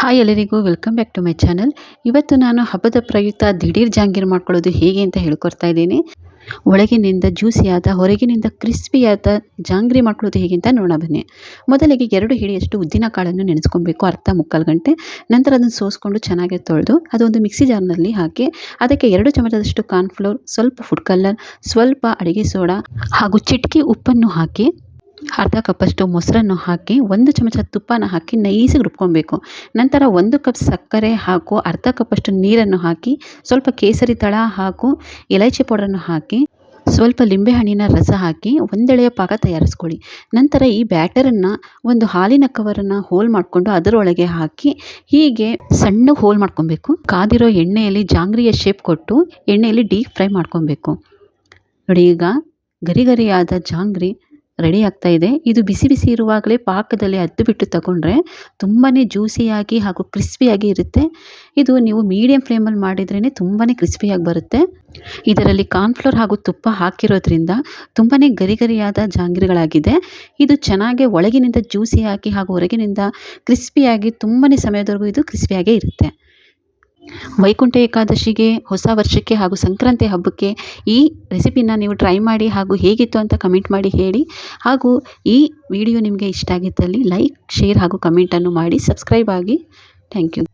Hi ಎಲ್ಲರಿಗೂ welcome back to my channel ಇವತ್ತು ನಾನು ಹಬ್ಬದ ಪ್ರಯುಕ್ತ ದಿಢೀರ್ ಜಾಂಗೀರ್ ಮಾಡ್ಕೊಳ್ಳೋದು ಹೇಗೆ ಅಂತ ಹೇಳ್ಕೊಡ್ತಾ ಇದ್ದೀನಿ. ಒಳಗಿನಿಂದ ಜ್ಯೂಸಿಯಾದ, ಹೊರಗಿನಿಂದ ಕ್ರಿಸ್ಪಿಯಾದ ಜಾಂಗ್ರಿ ಮಾಡ್ಕೊಳ್ಳೋದು ಹೇಗೆ ಅಂತ ನೋಡೋಣ ಬನ್ನಿ. ಮೊದಲಿಗೆ ಎರಡು ಹಿಡಿಯಷ್ಟು ಉದ್ದಿನ ಕಾಳನ್ನು ನೆನೆಸ್ಕೊಬೇಕು, ಅರ್ಧ ಮುಕ್ಕಾಲು ಗಂಟೆ. ನಂತರ ಅದನ್ನು ಸೋಸ್ಕೊಂಡು ಚೆನ್ನಾಗಿ ತೊಳೆದು, ಅದೊಂದು ಮಿಕ್ಸಿ ಜಾರ್ನಲ್ಲಿ ಹಾಕಿ, ಅದಕ್ಕೆ ಎರಡು ಚಮಚದಷ್ಟು ಕಾರ್ನ್ಫ್ಲೋರ್ ಸ್ವಲ್ಪ ಫುಡ್ ಕಲರ್ ಸ್ವಲ್ಪ ಅಡುಗೆ ಸೋಡಾ ಹಾಗೂ ಚಿಟಿಕೆ ಉಪ್ಪನ್ನು ಹಾಕಿ ಅರ್ಧ ಕಪ್ಪಷ್ಟು ಮೊಸರನ್ನು ಹಾಕಿ, ಒಂದು ಚಮಚ ತುಪ್ಪನ ಹಾಕಿ ನೈಸಿಗೆ ರುಬ್ಕೊಬೇಕು. ನಂತರ ಒಂದು ಕಪ್ ಸಕ್ಕರೆ ಹಾಕು ಅರ್ಧ ಕಪ್ಪಷ್ಟು ನೀರನ್ನು ಹಾಕಿ, ಸ್ವಲ್ಪ ಕೇಸರಿ ತಳ ಹಾಗೂ ಇಲೈಚಿ ಪೌಡರನ್ನು ಹಾಕಿ, ಸ್ವಲ್ಪ ಲಿಂಬೆಹಣ್ಣಿನ ರಸ ಹಾಕಿ ಒಂದೆಳೆಯ ಪಾಕ ತಯಾರಿಸ್ಕೊಳ್ಳಿ. ನಂತರ ಈ ಬ್ಯಾಟರನ್ನು ಒಂದು ಹಾಲಿನ ಕವರನ್ನು ಹೋಲ್ ಮಾಡಿಕೊಂಡು ಅದರೊಳಗೆ ಹಾಕಿ, ಹೀಗೆ ಸಣ್ಣ ಹೋಲ್ ಮಾಡ್ಕೊಬೇಕು. ಕಾದಿರೋ ಎಣ್ಣೆಯಲ್ಲಿ ಜಾಂಗ್ರಿಯ ಶೇಪ್ ಕೊಟ್ಟು ಎಣ್ಣೆಯಲ್ಲಿ ಡೀಪ್ ಫ್ರೈ ಮಾಡ್ಕೊಬೇಕು. ನೋಡಿ ಈಗ ಗರಿಗರಿಯಾದ ಜಾಂಗ್ರಿ ರೆಡಿ ಆಗ್ತಾ ಇದೆ. ಇದು ಬಿಸಿ ಬಿಸಿ ಇರುವಾಗಲೇ ಪಾಕದಲ್ಲಿ ಅದ್ದು ಬಿಟ್ಟು ತಗೊಂಡ್ರೆ ತುಂಬಾ ಜ್ಯೂಸಿಯಾಗಿ ಹಾಗೂ ಕ್ರಿಸ್ಪಿಯಾಗಿ ಇರುತ್ತೆ. ಇದು ನೀವು ಮೀಡಿಯಂ ಫ್ಲೇಮಲ್ಲಿ ಮಾಡಿದ್ರೇ ತುಂಬಾ ಕ್ರಿಸ್ಪಿಯಾಗಿ ಬರುತ್ತೆ. ಇದರಲ್ಲಿ ಕಾರ್ನ್ಫ್ಲೋರ್ ಹಾಗೂ ತುಪ್ಪ ಹಾಕಿರೋದ್ರಿಂದ ತುಂಬಾ ಗರಿ ಗರಿಯಾದ ಜಾಂಗಿರಿಗಳಾಗಿದೆ. ಇದು ಚೆನ್ನಾಗಿ ಒಳಗಿನಿಂದ ಜ್ಯೂಸಿಯಾಗಿ ಹಾಗೂ ಹೊರಗಿನಿಂದ ಕ್ರಿಸ್ಪಿಯಾಗಿ ತುಂಬಾ ಸಮಯದವರೆಗೂ ಇದು ಕ್ರಿಸ್ಪಿಯಾಗೇ ಇರುತ್ತೆ. ವೈಕುಂಠ ಏಕಾದಶಿಗೆ, ಹೊಸ ವರ್ಷಕ್ಕೆ ಹಾಗೂ ಸಂಕ್ರಾಂತಿ ಹಬ್ಬಕ್ಕೆ ಈ ರೆಸಿಪಿನ ನೀವು ಟ್ರೈ ಮಾಡಿ ಹಾಗೂ ಹೇಗಿತ್ತು ಅಂತ ಕಮೆಂಟ್ ಮಾಡಿ ಹೇಳಿ. ಹಾಗೂ ಈ ವಿಡಿಯೋ ನಿಮಗೆ ಇಷ್ಟ ಆಗಿದ್ದಲ್ಲಿ ಲೈಕ್ ಶೇರ್ ಹಾಗೂ ಕಮೆಂಟನ್ನು ಮಾಡಿ. ಸಬ್ಸ್ಕ್ರೈಬ್ ಆಗಿ. Thank you